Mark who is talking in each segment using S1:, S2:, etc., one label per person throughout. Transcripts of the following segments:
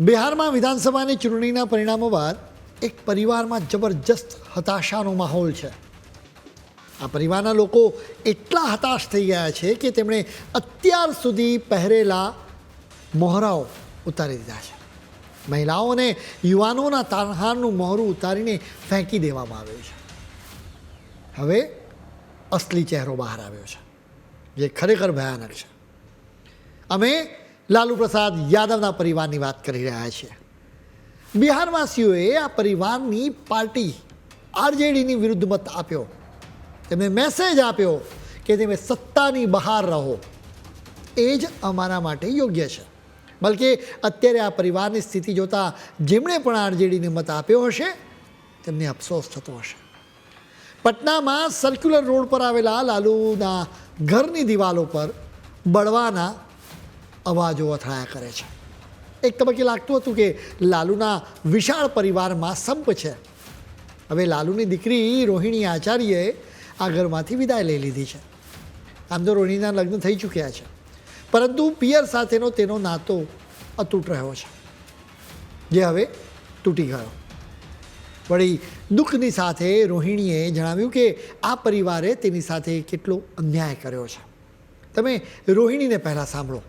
S1: બિહારમાં વિધાનસભાની ચૂંટણીના પરિણામો બાદ એક પરિવારમાં જબરજસ્ત હતાશાનો માહોલ છે. આ પરિવારના લોકો એટલા હતાશ થઈ ગયા છે કે તેમણે અત્યાર સુધી પહેરેલા મોહરાઓ ઉતારી દીધા છે. મહિલાઓ અને યુવાનોના તારહારનું મોહરું ઉતારીને ફેંકી દેવામાં આવ્યું છે. હવે અસલી ચહેરો બહાર આવ્યો છે, જે ખરેખર ભયાનક છે. અમે લાલુ પ્રસાદ યાદવના પરિવારની વાત કરી રહ્યા છે. બિહારવાસીઓએ આ પરિવારની પાર્ટી આરજેડીની વિરુદ્ધ મત આપ્યો. તેમણે મેસેજ આપ્યો કે તમે સત્તાની બહાર રહો. એ જ અમારા માટે યોગ્ય છે. બલકે અત્યારે આ પરિવારની સ્થિતિ જોતાં જેમણે પણ આરજેડીને મત આપ્યો હશે, તેમને અફસોસ થતો હશે. પટનામાં સર્ક્યુલર રોડ પર આવેલા લાલુના ઘરની દિવાલો પર બળવાના અવાજો અથડાયા કરે છે. એક તબક્કે લાગતું હતું કે લાલુના વિશાળ પરિવારમાં સંપ છે. હવે લાલુની દીકરી રોહિણી આચાર્યએ આ ઘરમાંથી વિદાય લઈ લીધી છે. આમ તો રોહિણીના લગ્ન થઈ ચૂક્યા છે. પરંતુ પિયર સાથેનો તેનો નાતો અતૂટ રહ્યો છે. જે હવે તૂટી ગયો. વળી દુઃખની સાથે રોહિણીએ જણાવ્યું કે આ પરિવારે તેની સાથે કેટલો અન્યાય કર્યો છે. તમે રોહિણીને પહેલાં સાંભળો.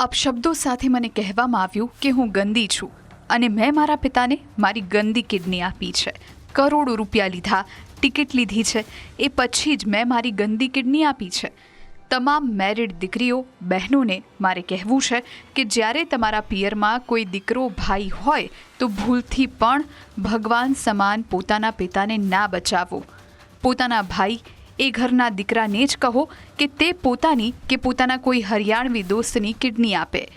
S2: અપશબ્દો સાથે મને કહેવામાં આવ્યું કે હું ગંદી છું અને મેં મારા પિતાને મારી ગંદી કિડની આપી છે. કરોડો રૂપિયા લીધા, ટિકિટ લીધી છે. એ પછી જ મેં મારી ગંદી કિડની આપી છે. તમામ મેરિડ દીકરીઓ, બહેનોને મારે કહેવું છે કે જ્યારે તમારા પિયરમાં કોઈ દીકરો ભાઈ હોય, તો ભૂલથી પણ ભગવાન સમાન પોતાના પિતાને ના બચાવો. પોતાના ભાઈ એ ઘરના દીકરાને જ કહો કે તે પોતાની કે પોતાના કોઈ હરિયાણવી દોસ્તની કિડની આપે.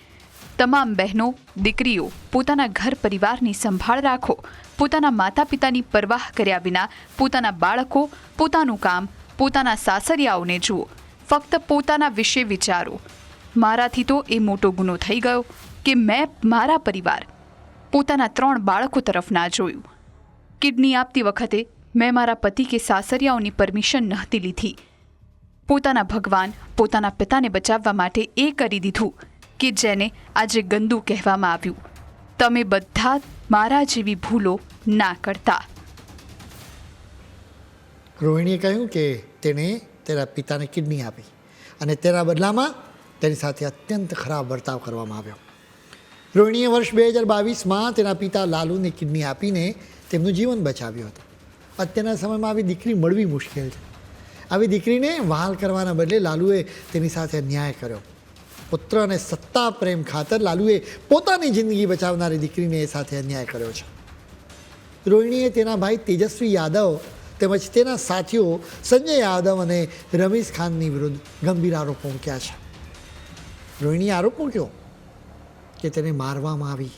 S2: તમામ બહેનો, દીકરીઓ, પોતાના ઘર પરિવારની સંભાળ રાખો. પોતાના માતા પિતાની પરવાહ કર્યા વિના પોતાના બાળકો, પોતાનું કામ, પોતાના સાસરિયાઓને જુઓ. ફક્ત પોતાના વિશે વિચારો. મારાથી તો એ મોટો ગુનો થઈ ગયો કે મેં મારા પરિવાર પોતાના ત્રણ બાળકો તરફ ના જોયું. કિડની આપતી વખતે મેં મારા પતિ કે સાસરિયાઓની પરમિશન નહોતી લીધી. પોતાના ભગવાન, પોતાના પિતાને બચાવવા માટે એ કરી દીધું કે જેને આજે ગંદુ કહેવામાં આવ્યું. તમે બધા મારા જેવી ભૂલો ના કરતા.
S1: રોહિણીએ કહ્યું કે તેણે તેના પિતાને કિડની આપી અને તેના બદલામાં તેની સાથે અત્યંત ખરાબ વર્તાવ કરવામાં આવ્યો. રોહિણીએ વર્ષ બે હજાર બાવીસમાં તેના પિતા લાલુને કિડની આપીને તેમનું જીવન બચાવ્યું હતું. અત્યારના સમયમાં આવી દીકરી મળવી મુશ્કેલ છે. આવી દીકરીને વહાલ કરવાના બદલે લાલુએ તેની સાથે અન્યાય કર્યો. પુત્ર અને સત્તા પ્રેમ ખાતર લાલુએ પોતાની જિંદગી બચાવનારી દીકરીને એ સાથે અન્યાય કર્યો છે. રોહિણીએ તેના ભાઈ તેજસ્વી યાદવ તેમજ તેના સાથીઓ સંજય યાદવ અને રમીશ ખાનની વિરુદ્ધ ગંભીર આરોપો મૂક્યા છે. રોહિણીએ આરોપ મૂક્યો કે તેને મારવામાં આવી.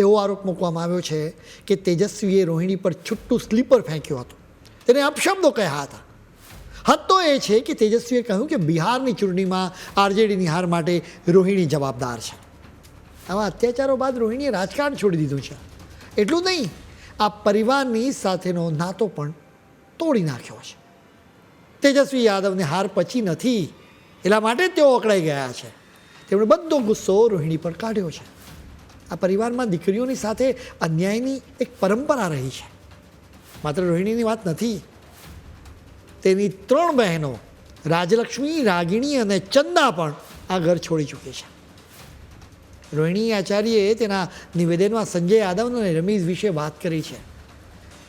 S1: એવો આરોપ મૂકવામાં આવ્યો છે કે તેજસ્વીએ રોહિણી પર છુટ્ટું સ્લીપર ફેંક્યું હતું. તેને અપશબ્દો કહ્યા હતા. હદ તો એ છે કે તેજસ્વીએ કહ્યું કે બિહારની ચૂંટણીમાં આરજેડીની હાર માટે રોહિણી જવાબદાર છે. આવા અત્યાચારો બાદ રોહિણીએ રાજકારણ છોડી દીધું છે. એટલું નહીં, આ પરિવારની સાથેનો નાતો પણ તોડી નાખ્યો છે. તેજસ્વી યાદવને હાર પછી નથી એટલા માટે જ તેઓ અકળાઈ ગયા છે. તેમણે બધો ગુસ્સો રોહિણી પર કાઢ્યો છે. આ પરિવારમાં દીકરીઓની સાથે અન્યાયની એક પરંપરા રહી છે. માત્ર રોહિણીની વાત નથી. તેની ત્રણ બહેનો, રાજલક્ષ્મી, રાગિણી અને ચંદા પણ આ ઘર છોડી ચૂકી છે. રોહિણી આચાર્યએ તેના નિવેદનમાં સંજય યાદવ અને રમીશ વિશે વાત કરી છે.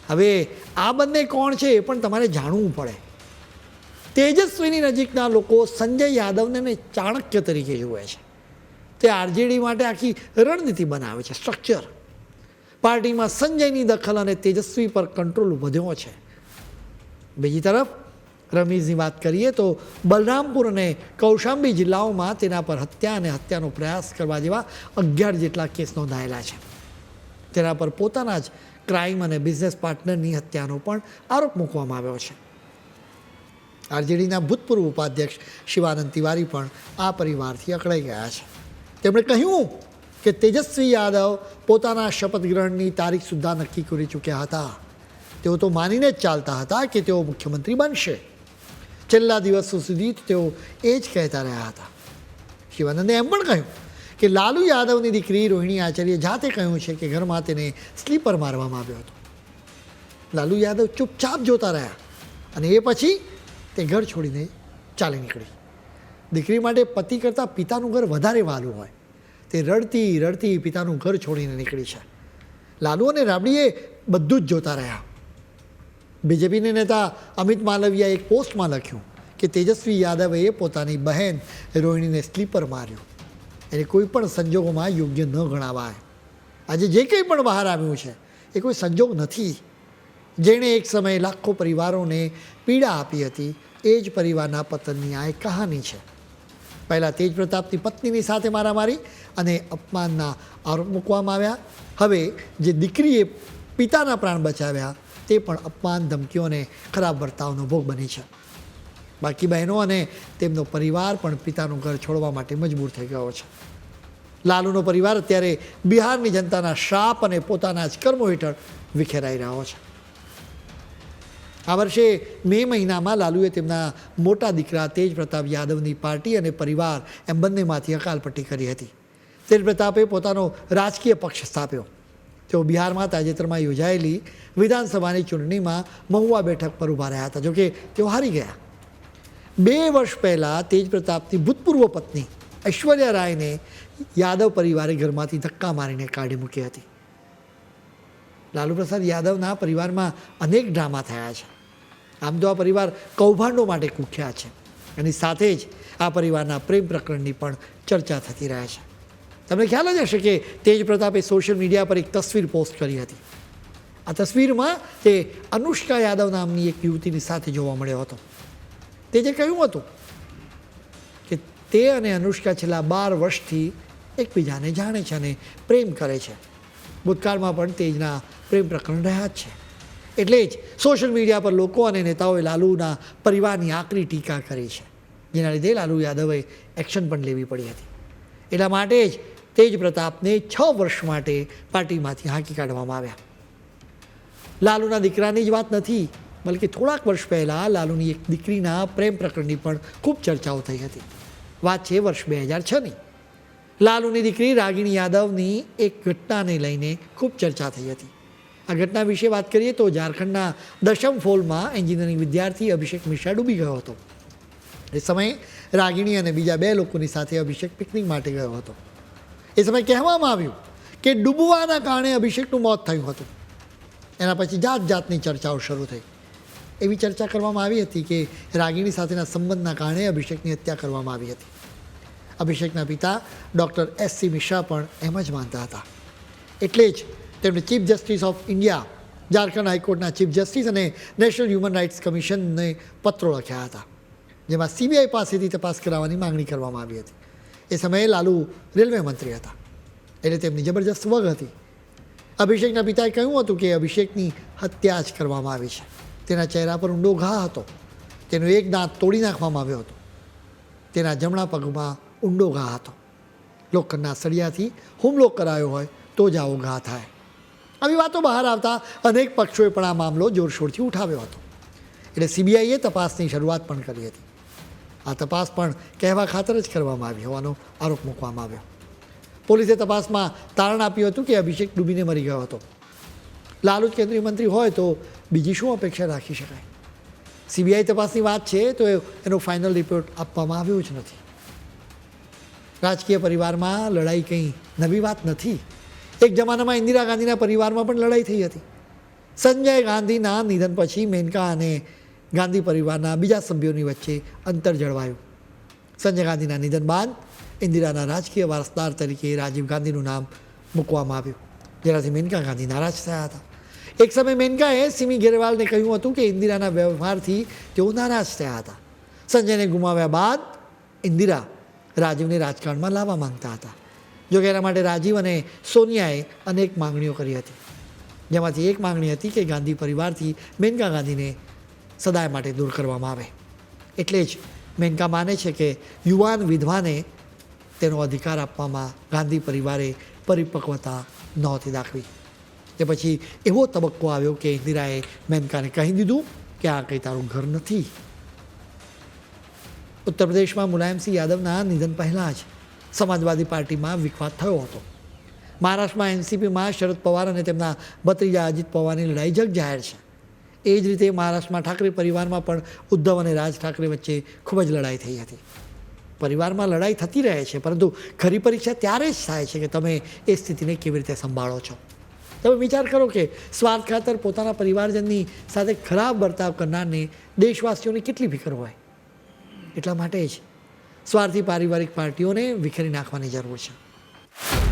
S1: હવે આ બંને કોણ છે એ પણ તમારે જાણવું પડે. તેજસ્વીની નજીકના લોકો સંજય યાદવને ચાણક્ય તરીકે જુએ છે. તે આરજેડી માટે આખી રણનીતિ બનાવે છે સ્ટ્રક્ચર પાર્ટીમાં સંજયની દખલ અને તેજસ્વી પર કંટ્રોલ વધ્યો છે. બીજી તરફ, રમીઝની વાત કરીએ તો બલરામપુર અને કૌશાંબી જિલ્લાઓમાં તેના પર હત્યા અને હત્યાનો પ્રયાસ કરવા જેવા અગિયાર જેટલા કેસ નોંધાયેલા છે. તેના પર પોતાના જ ક્રાઇમ અને બિઝનેસ પાર્ટનરની હત્યાનો પણ આરોપ મૂકવામાં આવ્યો છે. આરજેડીના ભૂતપૂર્વ ઉપાધ્યક્ષ શિવાનંદ તિવારી પણ આ પરિવારથી અકળાઈ ગયા છે. તેમણે કહ્યું કે તેજસ્વી યાદવ પોતાના શપથ ગ્રહણની તારીખ સુદ્ધા નક્કી કરી ચૂક્યા હતા. તેઓ તો માનીને જ ચાલતા હતા કે તેઓ મુખ્યમંત્રી બનશે. છેલ્લા દિવસો સુધી તેઓ એ જ કહેતા રહ્યા હતા. શિવાનંદે એમ પણ કહ્યું કે લાલુ યાદવની દીકરી રોહિણી આચાર્ય જાતે કહ્યું છે કે ઘરમાં તેને સ્લીપર મારવામાં આવ્યો હતો. લાલુ યાદવ ચૂપચાપ જોતા રહ્યા અને એ પછી તે ઘર છોડીને ચાલી નીકળી. દીકરી માટે પતિ કરતાં પિતાનું ઘર વધારે વાલું હોય. તે રડતી રડતી પિતાનું ઘર છોડીને નીકળી છે. લાલુ અને રાબડીએ બધું જ જોતા રહ્યા. બીજેપીના નેતા અમિત માલવિયાએ એક પોસ્ટમાં લખ્યું કે તેજસ્વી યાદવે પોતાની બહેન રોહિણીને સ્લીપર માર્યું. એને કોઈ પણ સંજોગોમાં યોગ્ય ન ગણાવાય. આજે જે કંઈ પણ બહાર આવ્યું છે, એ કોઈ સંજોગ નથી. જેણે એક સમયે લાખો પરિવારોને પીડા આપી હતી, એ જ પરિવારના પતનની આ એક કહાની છે. પહેલાં તેજ પ્રતાપની પત્નીની સાથે મારામારી અને અપમાનના આરોપ મૂકવામાં આવ્યા. હવે જે દીકરીએ પિતાના પ્રાણ બચાવ્યા, તે પણ અપમાન, ધમકીઓ અને ખરાબ વર્તાવનો ભોગ બની છે. બાકી બહેનો અને તેમનો પરિવાર પણ પિતાનું ઘર છોડવા માટે મજબૂર થઈ ગયો છે. લાલુનો પરિવાર અત્યારે બિહારની જનતાના શાપ અને પોતાના જ કર્મો હેઠળ વિખેરાઈ રહ્યો છે. આ વર્ષે મે મહિનામાં લાલુએ તેમના મોટા દીકરા તેજ પ્રતાપ યાદવની પાર્ટી અને પરિવાર એમ બંનેમાંથી અકાલપટ્ટી કરી હતી. તેજ પ્રતાપે પોતાનો રાજકીય પક્ષ સ્થાપ્યો. તેઓ બિહારમાં તાજેતરમાં યોજાયેલી વિધાનસભાની ચૂંટણીમાં મહુવા બેઠક પર ઊભા રહ્યા હતા. જોકે તેઓ હારી ગયા. બે વર્ષ પહેલાં તેજ પ્રતાપની ભૂતપૂર્વ પત્ની ઐશ્વર્યા રાયને યાદવ પરિવારે ઘરમાંથી ધક્કા મારીને કાઢી મૂકી હતી. લાલુ પ્રસાદ યાદવના પરિવારમાં અનેક ડ્રામા થયા છે. આમ તો આ પરિવાર કૌભાંડો માટે કુખ્યાત છે એની સાથે જ આ પરિવારના પ્રેમ પ્રકરણની પણ ચર્ચા થતી રહે છે. તમને ખ્યાલ જ હશે કે તેજ પ્રતાપે સોશિયલ મીડિયા પર એક તસવીર પોસ્ટ કરી હતી. આ તસવીરમાં તે અનુષ્કા યાદવ નામની એક યુવતીની સાથે જોવા મળ્યો હતો. તે જે કહ્યું હતું કે તે અને અનુષ્કા છેલ્લા બાર વર્ષથી એકબીજાને જાણે છે અને પ્રેમ કરે છે. ભૂતકાળમાં પણ તેજના પ્રેમ પ્રકરણ રહ્યા છે. એટલે જ સોશિયલ મીડિયા પર લોકો અને નેતાઓએ લાલુના પરિવારની આકરી ટીકા કરી છે. જેના લીધે લાલુ યાદવે એક્શન પણ લેવી પડી હતી. એટલા માટે જ તેજ પ્રતાપને છ વર્ષ માટે પાર્ટીમાંથી હાંકી કાઢવામાં આવ્યા. લાલુના દીકરાની જ વાત નથી, બલકે થોડાક વર્ષ પહેલાં લાલુની એક દીકરીના પ્રેમ પ્રકરણની પણ ખૂબ ચર્ચાઓ થઈ હતી. વાત છે વર્ષ બે હજાર છની. લાલુની દીકરી રાગિણી યાદવની એક ઘટનાને લઈને ખૂબ ચર્ચા થઈ હતી. આ ઘટના વિશે વાત કરીએ તો ઝારખંડના દશમ ફોલમાં એન્જિનિયરિંગ વિદ્યાર્થી અભિષેક મિશ્રા ડૂબી ગયો હતો. એ સમયે રાગિણી અને બીજા બે લોકોની સાથે અભિષેક પિકનિક માટે ગયો હતો. એ સમયે કહેવામાં આવ્યું કે ડૂબવાના કારણે અભિષેકનું મોત થયું હતું. એના પછી જાત જાતની ચર્ચાઓ શરૂ થઈ. એવી ચર્ચા કરવામાં આવી હતી કે રાગિણી સાથેના સંબંધના કારણે અભિષેકની હત્યા કરવામાં આવી હતી. અભિષેકના પિતા ડૉક્ટર એસ સી મિશ્રા પણ એમ જ માનતા હતા. એટલે જ તેમણે chief justice of India, Jharkhand હાઈકોર્ટના ચીફ જસ્ટિસ અને નેશનલ હ્યુમન રાઇટ્સ કમિશનને પત્રો લખ્યા હતા, જેમાં સીબીઆઈ પાસેથી તપાસ કરાવવાની માંગણી કરવામાં આવી હતી. એ સમયે લાલુ રેલવે મંત્રી હતા. એટલે તેમની જબરજસ્ત વગ હતી. અભિષેકના પિતાએ કહ્યું હતું કે અભિષેકની હત્યા જ કરવામાં આવી છે. તેના ચહેરા પર ઊંડો ઘા હતો. તેનો એક દાંત તોડી નાખવામાં આવ્યો હતો. તેના જમણા પગમાં ઊંડો ઘા હતો. લોખંડના સળિયાથી હુમલો કરાયો હોય તો જ આવો ઘા થાય. આવી વાતો બહાર આવતા અનેક પક્ષોએ પણ આ મામલો જોરશોરથી ઉઠાવ્યો હતો. એટલે સીબીઆઈએ તપાસની શરૂઆત પણ કરી હતી. આ તપાસ પણ કહેવા ખાતર જ કરવામાં આવી હોવાનો આરોપ મૂકવામાં આવ્યો. પોલીસે તપાસમાં તારણ આપ્યું હતું કે અભિષેક ડૂબીને મરી ગયો હતો. લાલુ જ કેન્દ્રીય મંત્રી હોય તો બીજી શું અપેક્ષા રાખી શકાય? સીબીઆઈ તપાસની વાત છે તો એનો ફાઇનલ રિપોર્ટ આપવામાં આવ્યો જ નથી. રાજકીય પરિવારમાં લડાઈ કંઈ નવી વાત નથી. એક જમાનામાં ઇન્દિરા ગાંધીના પરિવારમાં પણ લડાઈ થઈ હતી. સંજય ગાંધીના નિધન પછી મેનકા અને ગાંધી પરિવારના બીજા સભ્યોની વચ્ચે અંતર જળવાયું. સંજય ગાંધીના નિધન બાદ ઇન્દિરાના રાજકીય વારસદાર તરીકે રાજીવ ગાંધીનું નામ મૂકવામાં આવ્યું. જેનાથી મેનકા ગાંધી નારાજ થયા હતા. એક સમયે મેનકાએ સિમી ગેરવાલને કહ્યું હતું કે ઇન્દિરાના વ્યવહારથી તેઓ નારાજ થયા હતા. સંજયને ગુમાવ્યા બાદ ઇન્દિરા રાજીવને રાજકારણમાં લાવવા માંગતા હતા. જોકે એના માટે રાજીવ અને સોનિયાએ અનેક માંગણીઓ કરી હતી. જેમાંથી એક માંગણી હતી કે ગાંધી પરિવારથી મેનકા ગાંધીને સદાય માટે દૂર કરવામાં આવે. એટલે જ મેનકા માને છે કે યુવાન વિધવાને તેનો અધિકાર આપવામાં ગાંધી પરિવારે પરિપક્વતા નહોતી દાખવી. તે પછી એવો તબક્કો આવ્યો કે ઇન્દિરાએ મેનકાને કહી દીધું કે આ કંઈ તારું ઘર નથી. ઉત્તર પ્રદેશમાં મુલાયમસિંહ યાદવના નિધન પહેલાં જ સમાજવાદી પાર્ટીમાં વિખવાદ થયો હતો. મહારાષ્ટ્રમાં એનસીપીમાં શરદ પવાર અને તેમના ભત્રીજા અજીત પવારની લડાઈ જગ જાહેર છે. એ જ રીતે મહારાષ્ટ્રમાં ઠાકરે પરિવારમાં પણ ઉદ્ધવ અને રાજ ઠાકરે વચ્ચે ખૂબ જ લડાઈ થઈ હતી. પરિવારમાં લડાઈ થતી રહે છે, પરંતુ ખરી પરીક્ષા ત્યારે જ થાય છે કે તમે એ સ્થિતિને કેવી રીતે સંભાળો છો. તમે વિચાર કરો કે સ્વાર્થ ખાતર પોતાના પરિવારજનની સાથે ખરાબ વર્તાવ કરનારને દેશવાસીઓની કેટલી ફિકર હોય? એટલા માટે જ સ્વાર્થી પારિવારિક પાર્ટીઓને વિખેરી નાખવાની જરૂર છે.